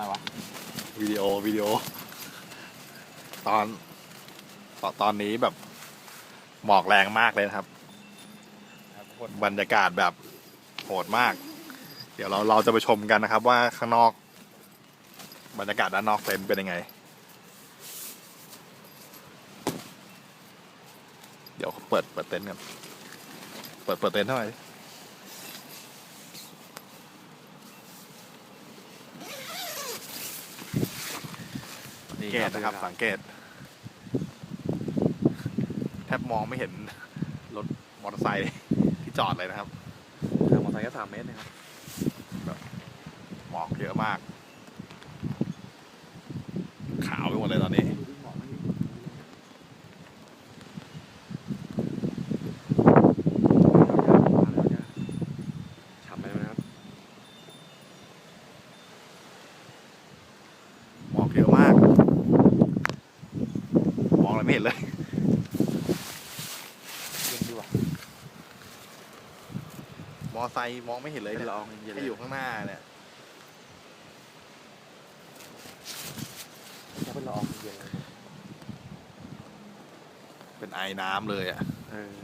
อะไรวะวิดีโอวิดีโอ ตอนตอนตอนนี้แบบหมอกแรงมากเลยนะครับครับทุกคนบรรยากาศแบบโหดมาก เดี๋ยวเราเราจะไปชมกันนะครับ ว่าข้างนอก บรรยากาศด้านนอกเต็นท์เป็นยังไง เดี๋ยวเปิดเปิดเต็นท์กันเปิดเปิดเต็นท์เท่าไหร่ สังเกตนะครับ สังเกต แทบมองไม่เห็นรถมอเตอร์ไซค์ที่จอดเลยนะครับทางมอเตอร์ไซค์ก็สามเมตรนะครับหมอกเยอะมาก ขาวไปหมดเลยตอนนี้ ฉ่ำไปไหมครับ หมอกเยอะมาก ม องอะไรไม่เห็นเลยเย็นดีว่ะมอไซค์มองไม่เห็นเลยเป็นเนี่ยละอองเย็นๆแค่อยู่ข้างหน้าเนี่ยแค่เป็นละอองเย็นเลยเป็นไอน้ำเลยอะ เออ